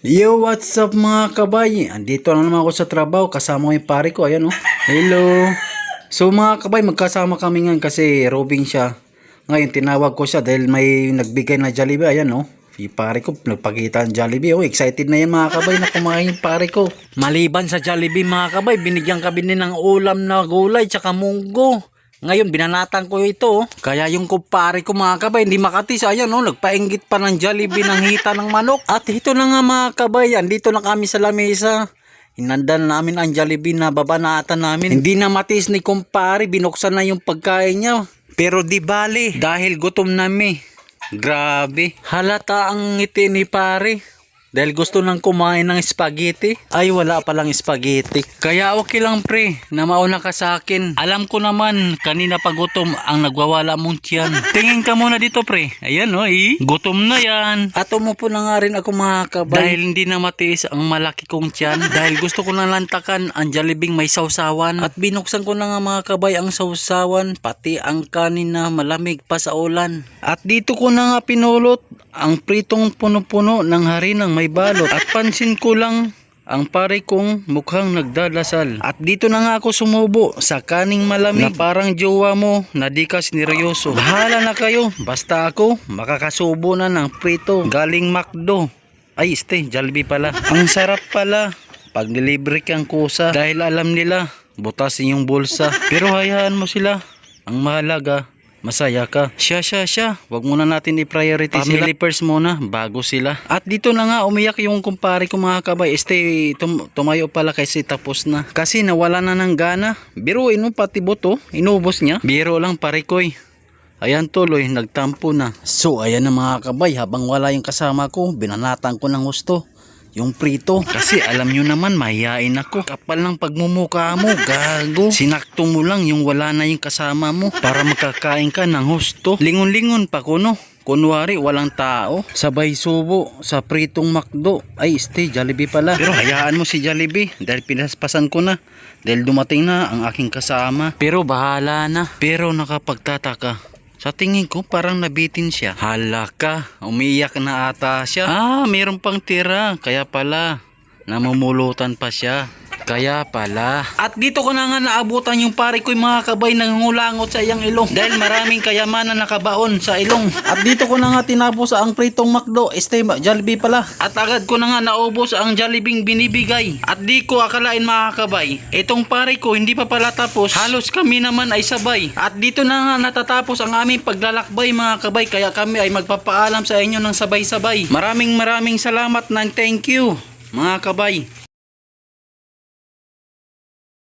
Yo, what's up mga kabay? Andito na naman ako sa trabaho, kasama ko yung pare ko, ayan oh. Hello. So mga kabay, magkasama kami ngayon kasi robing siya. Ngayon, tinawag ko siya dahil may nagbigay na Jollibee, ayan oh. Yung pare ko, nagpakita ng Jollibee. Oh, excited na yan mga kabay na kumain yung pare ko. Maliban sa Jollibee mga kabay, binigyan kami din ng ulam na gulay tsaka munggo. Ngayon, binanatan ko ito. oh. Kaya yung kumpare ko mga kabay, hindi makatis. Ayan, oh, nagpainggit pa ng Jollibee ng hita ng manok. At ito na nga mga kabay, andito na kami sa lamesa. Hinandan namin ang Jollibee na babanatan namin. Hindi na matis ni kumpare, binuksan na yung pagkain niya. Pero di bali, dahil gutom nami. Grabe. Halata ang ngiti ni pare. Dahil gusto nang kumain ng spaghetti. Ay, wala palang spaghetti. Kaya okay lang pre, na mauna ka sa akin. Alam ko naman, kanina pa gutom ang nagwawala mong tiyan. Tingin ka muna dito pre. Ayan o, eh. Gutom na yan. At umupo na nga rin ako mga kabay. Dahil hindi na matiis ang malaki kong tiyan. dahil gusto ko na lantakan ang Jollibee may sausawan. At binuksan ko na nga mga kabay ang sausawan, pati ang kanin na malamig pa sa ulan. At dito ko na nga pinulot ang pritong puno-puno ng harinang may balot. At pansin ko lang ang pare kong mukhang nagdadasal. At dito na nga ako sumubo sa kaning malamig na parang jowa mo na di ka sineryoso. Bahala na kayo, basta ako makakasubo na ng prito galing McDo. Ay, este, Jollibee pala. Ang sarap pala pag nilibre kang kusa dahil alam nila butasin yung bulsa. Pero hayaan mo sila. Ang mahalaga, masaya ka. Siya, siya, siya. Huwag muna natin i-priority Family first muna, bago sila. At dito na nga, umiyak yung kumpare ko mga kabay. Este, tum- tumayo pala kasi tapos na. Kasi nawala na ng gana. Biruin mo pati buto, inubos niya. Biro lang pare koy. Ayan tuloy, nagtampo na. So ayan na mga kabay, habang wala yung kasama ko, binanatan ko ng gusto. Yung prito. Kasi alam nyo naman, mahihain ako. Kapal ng pagmumukha mo, gago. Sinakto mo lang yung wala na yung kasama mo para makakain ka ng husto. Lingon-lingon pa ko no. Kunwari, walang tao. Sabay subo sa pritong makdo. Ay, stay, Jollibee pala. Pero hayaan mo si Jollibee dahil pinaspasan ko na. Dahil dumating na ang aking kasama. Pero bahala na. Pero nakapagtataka. Sa tingin ko parang nabitin siya. Hala ka, umiyak na ata siya. Ah, mayroon pang tira. Kaya pala, namumulutan pa siya. Kaya pala. At dito ko na nga naabutan yung pare ko yung mga kabay nangungulangot sa iyang ilong. Dahil maraming kayamanan nakabaon sa ilong. At dito ko na nga tinapos ang pritong makdo. Este, Jollibee pala. At agad ko na nga naubos ang Jollibee binibigay. At di ko akalain mga kabay. Itong pare ko hindi pa pala tapos. Halos kami naman ay sabay. At dito na nga natatapos ang aming paglalakbay mga kabay. Kaya kami ay magpapaalam sa inyo ng sabay-sabay. Maraming maraming salamat ng thank you mga kabay.